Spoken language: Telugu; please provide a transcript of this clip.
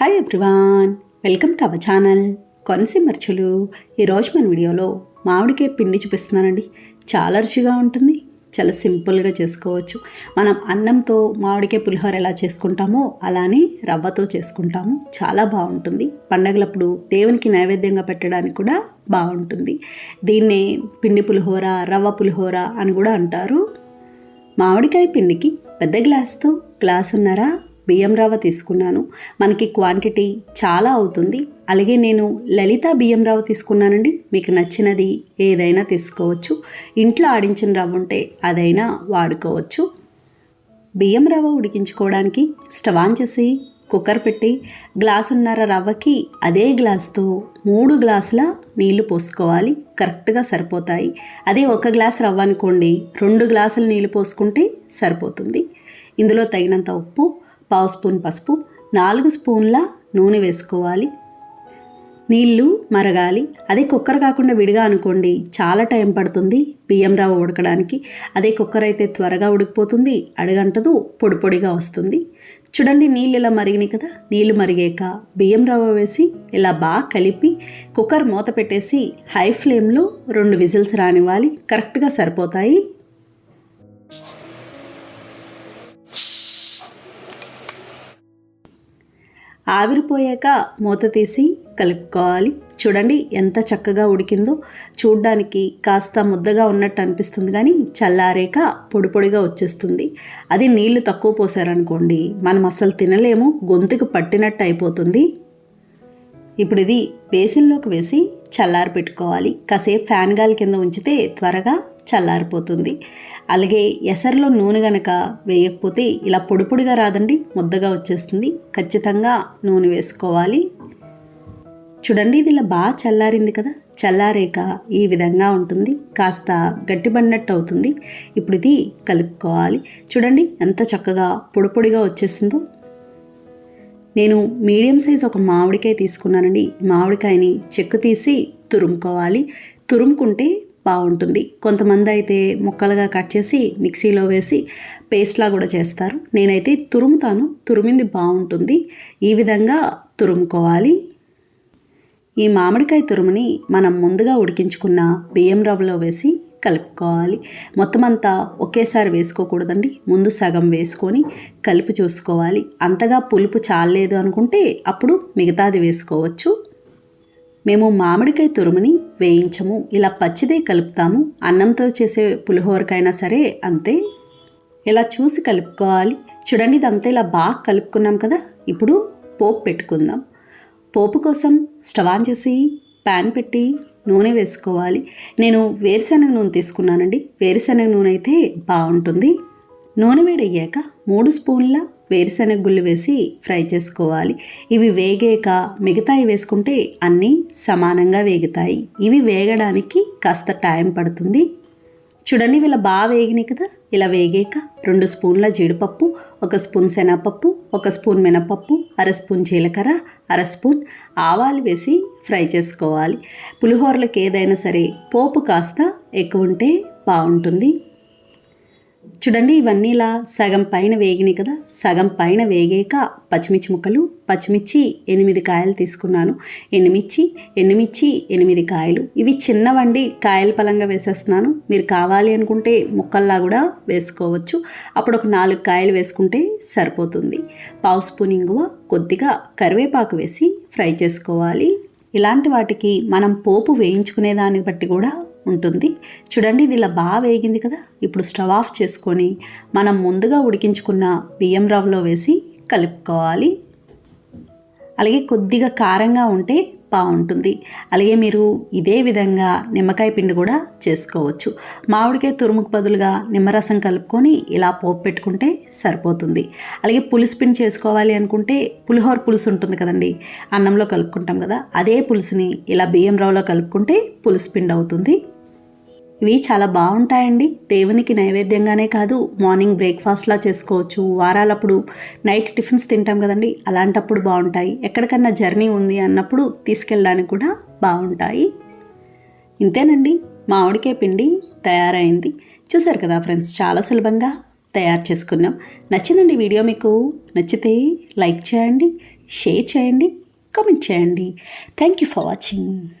Hi everyone welcome to our channel కొనసీమర్చులు ఈరోజు మన వీడియోలో మామిడికాయ పిండి చూపిస్తున్నానండి. చాలా రుచిగా ఉంటుంది. చాలా సింపుల్గా చేసుకోవచ్చు. మనం అన్నంతో మామిడికాయ పులిహోర ఎలా చేసుకుంటామో అలానే రవ్వతో చేసుకుంటాము. చాలా బాగుంటుంది. పండగలప్పుడు దేవునికి నైవేద్యంగా పెట్టడానికి కూడా బాగుంటుంది. దీన్నే పిండి పులిహోర రవ్వ పులిహోర అని కూడా అంటారు. మామిడికాయ పిండికి పెద్ద గ్లాస్తో గ్లాసున్నర బియ్యం రవ్వ తీసుకున్నాను. మనకి క్వాంటిటీ చాలా అవుతుంది. అలాగే నేను లలిత బియ్యం రవ్వ తీసుకున్నానండి. మీకు నచ్చినది ఏదైనా తీసుకోవచ్చు. ఇంట్లో ఆడించిన రవ్వ ఉంటే అదైనా వాడుకోవచ్చు. బియ్యం రవ్వ ఉడికించుకోవడానికి స్టవ్ ఆన్ చేసి కుక్కర్ పెట్టి గ్లాసున్నర రవ్వకి అదే గ్లాస్తో మూడు గ్లాసుల నీళ్ళు పోసుకోవాలి. కరెక్ట్గా సరిపోతాయి. అదే ఒక గ్లాస్ రవ్వ అనుకోండి రెండు గ్లాసుల నీళ్ళు పోసుకుంటే సరిపోతుంది. ఇందులో తగినంత ఉప్పు పావు స్పూన్ పసుపు నాలుగు స్పూన్ల నూనె వేసుకోవాలి. నీళ్ళు మరగాలి. అదే కుక్కర్ కాకుండా విడిగా అనుకోండి చాలా టైం పడుతుంది బియ్యం రవ్వ ఉడకడానికి. అదే కుక్కర్ అయితే త్వరగా ఉడికిపోతుంది అడగంటదు పొడి పొడిగా వస్తుంది. చూడండి నీళ్ళు ఇలా మరిగినాయి కదా. నీళ్ళు మరిగాక బియ్యం రవ్వ వేసి ఇలా బాగా కలిపి కుక్కర్ మూత పెట్టేసి హై ఫ్లేమ్లో రెండు విజిల్స్ రానివ్వాలి. కరెక్ట్గా సరిపోతాయి. ఆవిరిపోయాక మూత తీసి కలుపుకోవాలి. చూడండి ఎంత చక్కగా ఉడికిందో. చూడ్డానికి కాస్త ముద్దగా ఉన్నట్టు అనిపిస్తుంది కానీ చల్లారేక పొడి పొడిగా వచ్చేస్తుంది. అది నీళ్ళు తక్కువ పోసారనుకోండి మనం అసలు తినలేము. గొంతుకు పట్టినట్టు అయిపోతుంది. ఇప్పుడు ఇది బేసిన్లోకి వేసి చల్లారి పెట్టుకోవాలి. కాసేపు ఫ్యాన్ గాలి కింద ఉంచితే త్వరగా చల్లారిపోతుంది. అలాగే ఎసరులో నూనె గనక వేయకపోతే ఇలా పొడి పొడిగా రాదండి ముద్దగా వచ్చేస్తుంది. ఖచ్చితంగా నూనె వేసుకోవాలి. చూడండి ఇది ఇలా బాగా చల్లారింది కదా. చల్లారేక ఈ విధంగా ఉంటుంది. కాస్త గట్టిపడినట్టు అవుతుంది. ఇప్పుడు ఇది కలుపుకోవాలి. చూడండి ఎంత చక్కగా పొడి పొడిగా వచ్చేసిందో. నేను మీడియం సైజ్ ఒక మామిడికాయ తీసుకున్నానండి. మామిడికాయని చెక్కు తీసి తురుముకోవాలి. తురుముకుంటే బాగుంటుంది. కొంతమంది అయితే ముక్కలుగా కట్ చేసి మిక్సీలో వేసి పేస్ట్లా కూడా చేస్తారు. నేనైతే తురుముతాను. తురిమింది బాగుంటుంది. ఈ విధంగా తురుముకోవాలి. ఈ మామిడికాయ తురుముని మనం ముందుగా ఉడికించుకున్న బియ్యం రవ్వలో వేసి కలుపుకోవాలి. మొత్తం అంతా ఒకేసారి వేసుకోకూడదండి. ముందు సగం వేసుకొని కలిపి చూసుకోవాలి. అంతగా పులుపు చాలలేదు అనుకుంటే అప్పుడు మిగతాది వేసుకోవచ్చు. మేము మామిడికాయ తురుముని వేయించము. ఇలా పచ్చిదే కలుపుతాము. అన్నంతో చేసే పులిహోరకైనా సరే అంతే. ఇలా చూసి కలుపుకోవాలి. చూడండి ఇదంతా ఇలా బాగా కలుపుకున్నాం కదా. ఇప్పుడు పోపు పెట్టుకుందాం. పోపు కోసం స్టవ్ ఆన్ చేసి ప్యాన్ పెట్టి నూనె వేసుకోవాలి. నేను వేరుశనగ నూనె తీసుకున్నానండి. వేరుశనగ నూనె అయితే బాగుంటుంది. నూనె వేడయ్యాక మూడు స్పూన్ల వేరుశనగ గుళ్ళు వేసి ఫ్రై చేసుకోవాలి. ఇవి వేగాక మిగతాయి వేసుకుంటే అన్నీ సమానంగా వేగుతాయి. ఇవి వేగడానికి కాస్త టైం పడుతుంది. చూడండి వీళ్ళ బాగా వేగినాయి కదా. ఇలా వేగాక రెండు స్పూన్ల జీడిపప్పు ఒక స్పూన్ శనగపప్పు ఒక స్పూన్ మినపప్పు అర స్పూన్ జీలకర్ర అర స్పూన్ ఆవాలు వేసి ఫ్రై చేసుకోవాలి. పులిహోరలకు ఏదైనా సరే పోపు కాస్త ఎక్కువ ఉంటే బాగుంటుంది. చూడండి ఇవన్నీ ఇలా సగం పైన వేగినాయి కదా. సగం పైన వేగాక పచ్చిమిర్చి ముక్కలు పచ్చిమిర్చి ఎనిమిది కాయలు తీసుకున్నాను. ఎండుమిర్చి ఎండుమిర్చి ఎనిమిది కాయలు. ఇవి చిన్నవండి కాయల పలంగా వేసేస్తున్నాను. మీరు కావాలి అనుకుంటే ముక్కల్లా కూడా వేసుకోవచ్చు. అప్పుడు ఒక నాలుగు కాయలు వేసుకుంటే సరిపోతుంది. పావు స్పూన్ ఇంగువ కొద్దిగా కరివేపాకు వేసి ఫ్రై చేసుకోవాలి. ఇలాంటి వాటికి మనం పోపు వేయించుకునే దాన్ని బట్టి కూడా ఉంటుంది. చూడండి ఇది ఇలా బాగా వేగింది కదా? ఇప్పుడు స్టవ్ ఆఫ్ చేసుకొని మనం ముందుగా ఉడికించుకున్న బియ్యం రవ్వలో వేసి కలుపుకోవాలి. అలాగే కొద్దిగా కారంగా ఉంటే బాగుంటుంది. అలాగే మీరు ఇదే విధంగా నిమ్మకాయ పిండి కూడా చేసుకోవచ్చు. మామిడికాయ తురుముకు బదులుగా నిమ్మరసం కలుపుకొని ఇలా పోపు పెట్టుకుంటే సరిపోతుంది. అలాగే పులుసు పిండి చేసుకోవాలి అనుకుంటే పులిహోర పులుసు ఉంటుంది కదండి? అన్నంలో కలుపుకుంటాం కదా? అదే పులుసుని ఇలా బియ్యం రవ్వలో కలుపుకుంటే పులుసు పిండి అవుతుంది. ఇవి చాలా బాగుంటాయండి. దేవునికి నైవేద్యంగానే కాదు మార్నింగ్ బ్రేక్ఫాస్ట్లా చేసుకోవచ్చు. వారాలప్పుడు నైట్ టిఫిన్స్ తింటాం కదండి అలాంటప్పుడు బాగుంటాయి. ఎక్కడికన్నా జర్నీ ఉంది అన్నప్పుడు తీసుకెళ్ళడానికి కూడా బాగుంటాయి. ఇంతేనండి మామిడికాయ పిండి తయారైంది. చూసారు కదా ఫ్రెండ్స్ చాలా సులభంగా తయారు చేసుకున్నాం. నచ్చిందండి వీడియో మీకు? నచ్చితే లైక్ చేయండి షేర్ చేయండి కామెంట్ చేయండి. Thank you for watching.